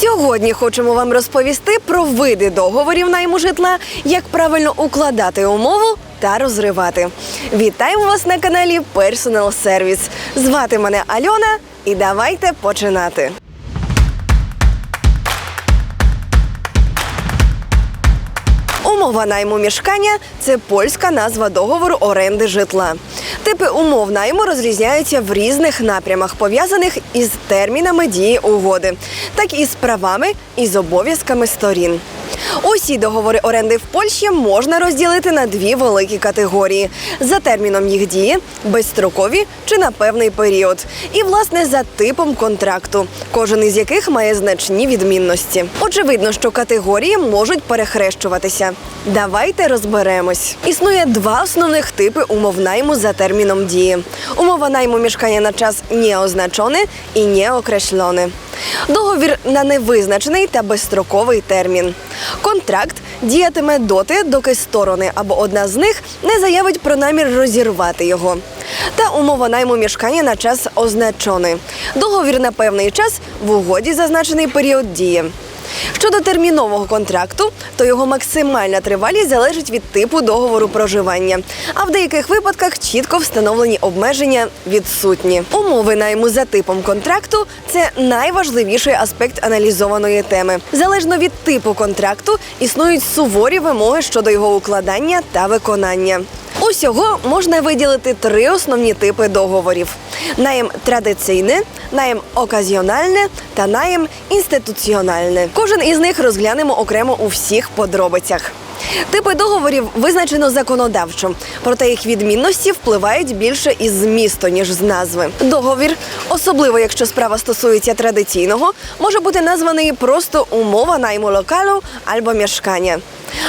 Сьогодні хочемо вам розповісти про види договорів найму житла, як правильно укладати умову та розривати. Вітаємо вас на каналі Personal Service. Звати мене Альона, і давайте починати. Умова найму мішкання це польська назва договору оренди житла. Типи умов найму розрізняються в різних напрямах, пов'язаних із термінами дії угоди, так і з правами і з обов'язками сторін. Усі договори оренди в Польщі можна розділити на дві великі категорії: за терміном їх дії, безстрокові чи на певний період, і власне за типом контракту, кожен із яких має значні відмінності. Очевидно, що категорії можуть перехрещуватися. Давайте розберемось. Існує два основних типи умов найму за терміном дії: умова найму мішкання на час неозначене і неокреслоне. Договір на невизначений та безстроковий термін. Контракт діятиме доти, доки сторони або одна з них не заявить про намір розірвати його. Та умова найму мішкання на час означений. Договір на певний час в угоді зазначений період дії. Щодо термінового контракту, то його максимальна тривалість залежить від типу договору проживання. А в деяких випадках чітко встановлені обмеження відсутні. Умови найму за типом контракту це найважливіший аспект аналізованої теми. Залежно від типу контракту існують суворі вимоги щодо його укладання та виконання. Усього можна виділити три основні типи договорів: найм традиційне, найм оказіональне та найм інституціональне. Кожен із них розглянемо окремо у всіх подробицях. Типи договорів визначено законодавчо, проте їх відмінності впливають більше із змісту, ніж з назви. Договір, особливо якщо справа стосується традиційного, може бути названий просто умова найму локалу або мешкання.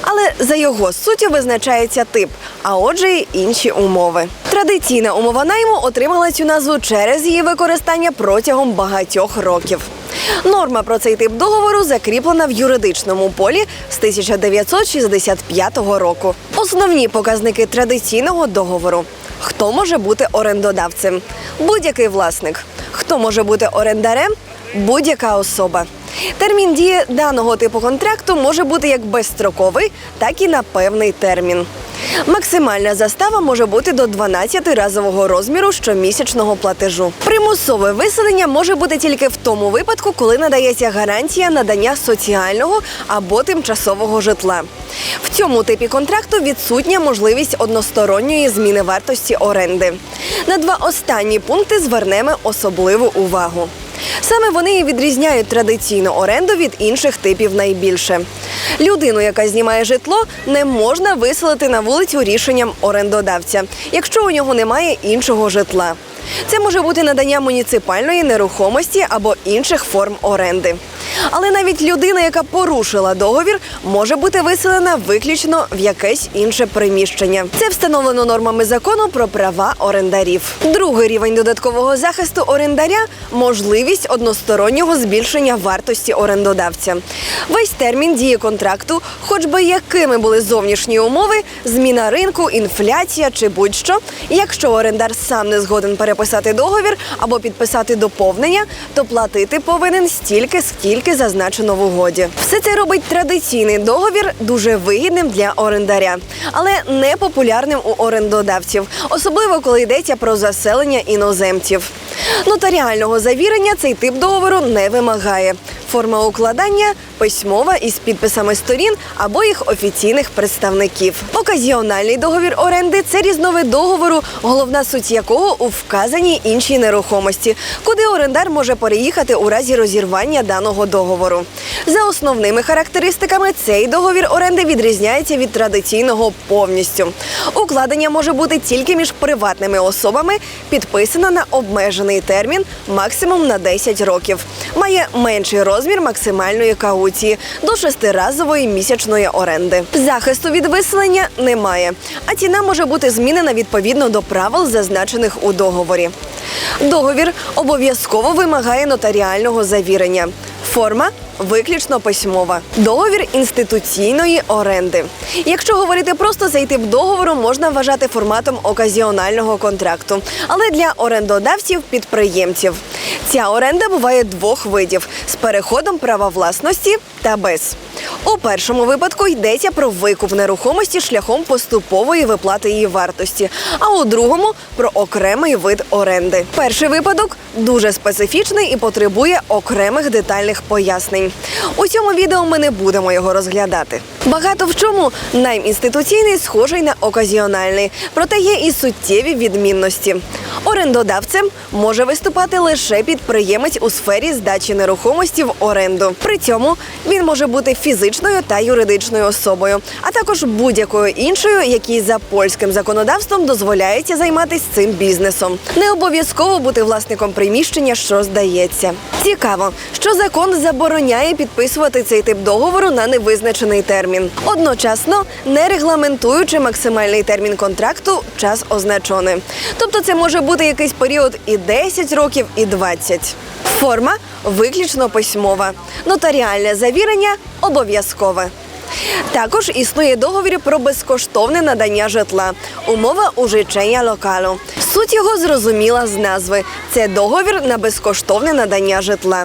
Але за його суттю визначається тип, а отже, й інші умови. Традиційна умова найму отримала цю назву через її використання протягом багатьох років. Норма про цей тип договору закріплена в юридичному полі з 1965 року. Основні показники традиційного договору: хто може бути орендодавцем, будь-який власник, хто може бути орендарем, будь-яка особа. Термін дії даного типу контракту може бути як безстроковий, так і на певний термін. Максимальна застава може бути до 12-разового розміру щомісячного платежу. Примусове виселення може бути тільки в тому випадку, коли надається гарантія надання соціального або тимчасового житла. В цьому типі контракту відсутня можливість односторонньої зміни вартості оренди. На два останні пункти звернемо особливу увагу. Саме вони і відрізняють традиційну оренду від інших типів найбільше. Людину, яка знімає житло, не можна виселити на вулицю рішенням орендодавця, якщо у нього немає іншого житла. Це може бути надання муніципальної нерухомості або інших форм оренди. Але навіть людина, яка порушила договір, може бути виселена виключно в якесь інше приміщення. Це встановлено нормами закону про права орендарів. Другий рівень додаткового захисту орендаря можливість одностороннього збільшення вартості орендодавця. Весь термін дії контракту, хоч би якими були зовнішні умови, зміна ринку, інфляція чи будь-що. Якщо орендар сам не згоден переписати договір або підписати доповнення, то платити повинен стільки, скільки зазначено в угоді. Все це робить традиційний договір дуже вигідним для орендаря, але не популярним у орендодавців, особливо коли йдеться про заселення іноземців. Нотаріального завірення цей тип договору не вимагає. Форма укладання письмова із підписами сторін або їх офіційних представників. Оказіональний договір оренди це різновид договору, головна суть якого у вказаній іншій нерухомості, куди орендар може переїхати у разі розірвання даного договору. За основними характеристиками цей договір оренди відрізняється від традиційного повністю. Укладення може бути тільки між приватними особами, підписана на обмежений термін, максимум на 10 років. Має менший розмір максимальної кауції до шестиразової місячної оренди. Захисту від виселення немає, а ціна може бути змінена відповідно до правил, зазначених у договорі. Договір обов'язково вимагає нотаріального завірення. Форма виключно письмова. Договір інституційної оренди. Якщо говорити просто, цей тип договору можна вважати форматом оказіонального контракту, але для орендодавців підприємців. Ця оренда буває двох видів: з переходом права власності та без. У першому випадку йдеться про викуп нерухомості шляхом поступової виплати її вартості, а у другому про окремий вид оренди. Перший випадок дуже специфічний і потребує окремих детальних пояснень. У цьому відео ми не будемо його розглядати. Багато в чому найм інституційний схожий на оказіональний, проте є і суттєві відмінності. Орендодавцем може виступати лише підприємець у сфері здачі нерухомості в оренду. При цьому він може бути фізичною та юридичною особою, а також будь-якою іншою, якій за польським законодавством дозволяється займатися цим бізнесом. Не обов'язково бути власником приміщення, що здається. Цікаво, що закон забороняє підписувати цей тип договору на невизначений термін, одночасно не регламентуючи максимальний термін контракту, час означений. Тобто, це може бути якийсь період і 10 років, і 20. Форма виключно письмова. Нотаріальне завірення обов'язкове. Також існує договір про безкоштовне надання житла. Умова ужичення локалу. Суть його зрозуміла з назви. Це договір на безкоштовне надання житла.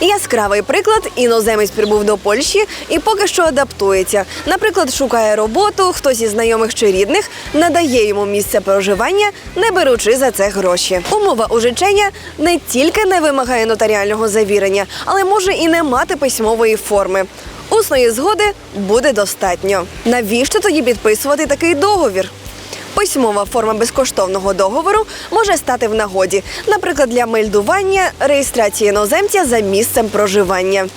Яскравий приклад іноземець прибув до Польщі і поки що адаптується. Наприклад, шукає роботу, хтось із знайомих чи рідних надає йому місце проживання, не беручи за це гроші. Умова ужичення не тільки не вимагає нотаріального завірення, але може і не мати письмової форми. Усної згоди буде достатньо. Навіщо тоді підписувати такий договір? Письмова форма безкоштовного договору може стати в нагоді, наприклад, для мельдування реєстрації іноземця за місцем проживання.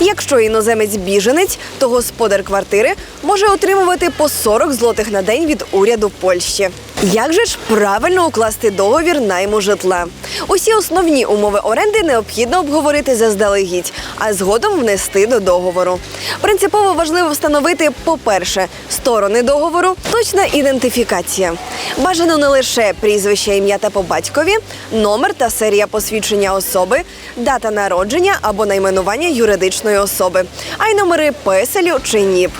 Якщо іноземець біженець, то господар квартири може отримувати по 40 злотих на день від уряду Польщі. Як же ж правильно укласти договір найму житла? Усі основні умови оренди необхідно обговорити заздалегідь, а згодом внести до договору. Принципово важливо встановити, по-перше, сторони договору, точна ідентифікація. Бажано не лише прізвище, ім'я та по батькові, номер та серія посвідчення особи, дата народження або найменування юридичної особи, а й номери песелю чи НІП.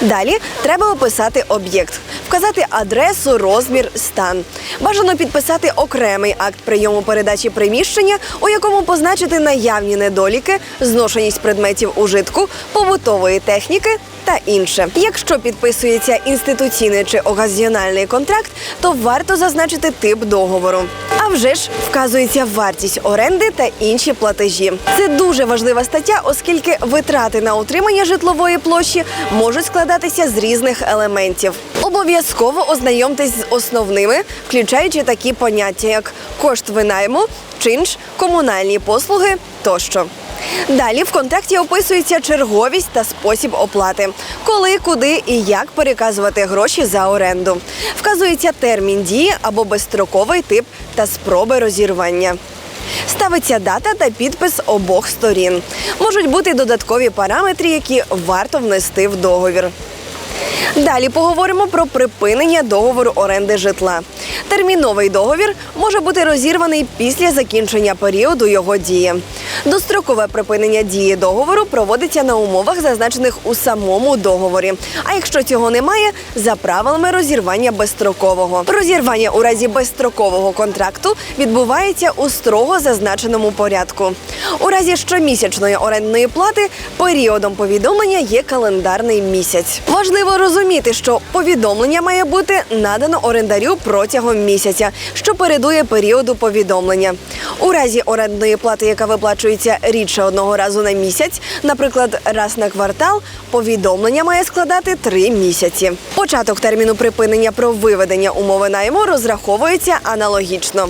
Далі треба описати об'єкт, вказати адресу, розмір, стан. Бажано підписати окремий акт прийому передачі приміщення, у якому позначити наявні недоліки, зношеність предметів ужитку, побутової техніки та інше. Якщо підписується інституційний чи оказіональний контракт, то варто зазначити тип договору. А вже ж вказується вартість оренди та інші платежі. Це дуже важлива стаття, оскільки витрати на утримання житлової площі можуть складатися з різних елементів. Обов'язково ознайомтесь з основними, включаючи такі поняття, як кошт винайму, чинш, комунальні послуги тощо. Далі в контракті описується черговість та спосіб оплати, коли, куди і як переказувати гроші за оренду. Вказується термін дії або безстроковий тип та спроби розірвання. Ставиться дата та підпис обох сторін. Можуть бути додаткові параметри, які варто внести в договір. Далі поговоримо про припинення договору оренди житла. Терміновий договір може бути розірваний після закінчення періоду його дії. Дострокове припинення дії договору проводиться на умовах, зазначених у самому договорі. А якщо цього немає, за правилами розірвання безстрокового. Розірвання у разі безстрокового контракту відбувається у строго зазначеному порядку. У разі щомісячної орендної плати періодом повідомлення є календарний місяць. Важливо розуміти, що повідомлення має бути надано орендарю протягом місяця, що передує періоду повідомлення. У разі орендної плати, яка виплачується рідше одного разу на місяць, наприклад, раз на квартал, повідомлення має складати три місяці. Початок терміну припинення про виведення умови найму розраховується аналогічно.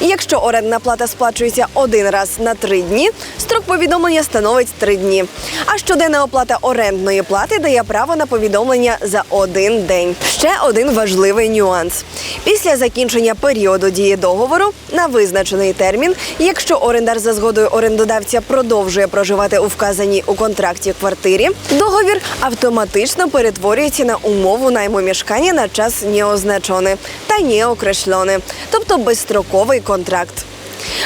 Якщо орендна плата сплачується один раз на три дні, строк повідомлення становить три дні. А щоденна оплата орендної плати дає право на повідомлення за один день. Ще один важливий нюанс. Після закінчення періоду дії договору на визначений термін, якщо орендар за згодою орендодавця продовжує проживати у вказаній у контракті квартирі, договір автоматично перетворюється на умову найму мішкання на час неозначений та неокресльоний, тобто безстроковий контракт.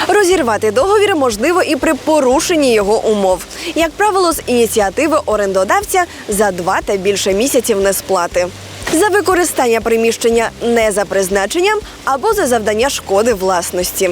Розірвати договір можливо і при порушенні його умов, як правило, з ініціативи орендодавця за два та більше місяців несплати. За використання приміщення не за призначенням або за завдання шкоди власності.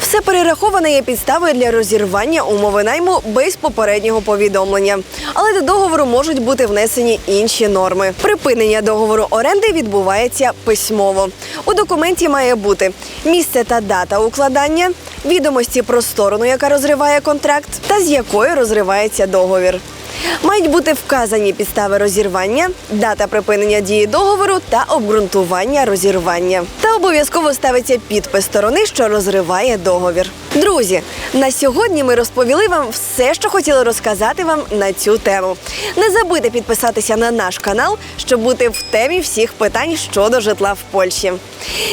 Все перераховане є підставою для розірвання умови найму без попереднього повідомлення. Але до договору можуть бути внесені інші норми. Припинення договору оренди відбувається письмово. У документі має бути місце та дата укладання, відомості про сторону, яка розриває контракт, та з якою розривається договір. Мають бути вказані підстави розірвання, дата припинення дії договору та обґрунтування розірвання. Та обов'язково ставиться підпис сторони, що розриває договір. Друзі, на сьогодні ми розповіли вам все, що хотіли розказати вам на цю тему. Не забудьте підписатися на наш канал, щоб бути в темі всіх питань щодо житла в Польщі.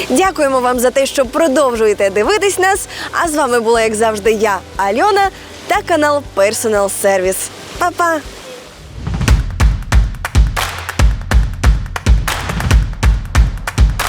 Дякуємо вам за те, що продовжуєте дивитись нас. А з вами була, як завжди, я, Альона, та канал Personal Service. 爸爸。